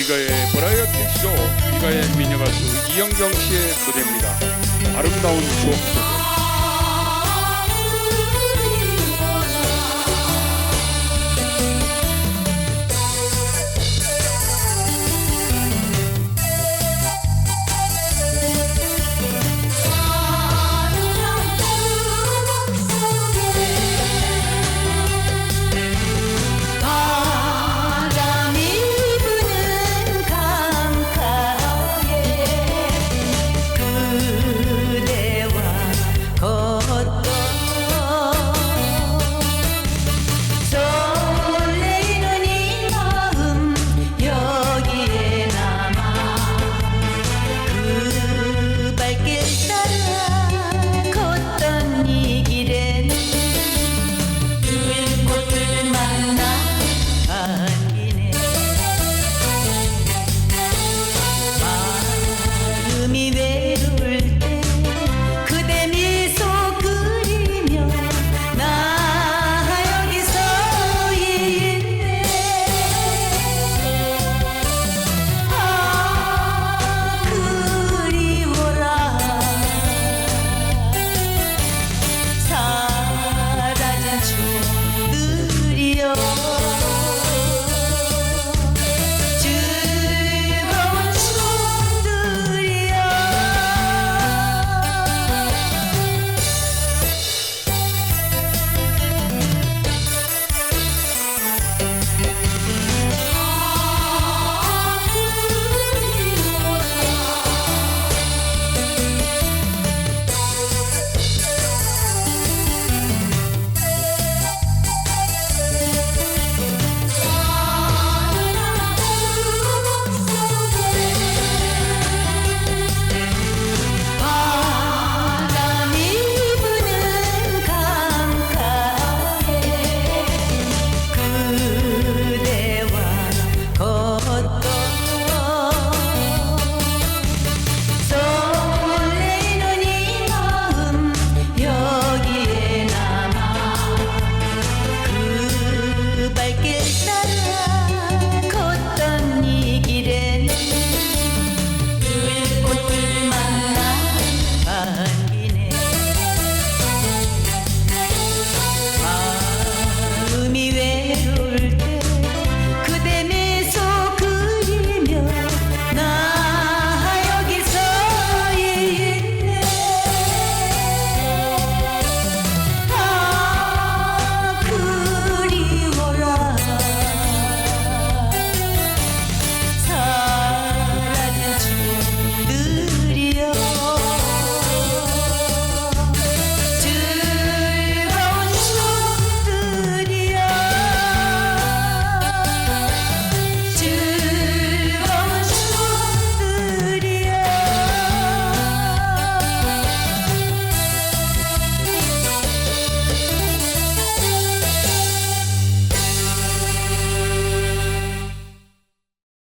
이거의 버라이어티 쇼 이거의 미녀 가수 이영경 씨의 무대입니다. 아름다운 추억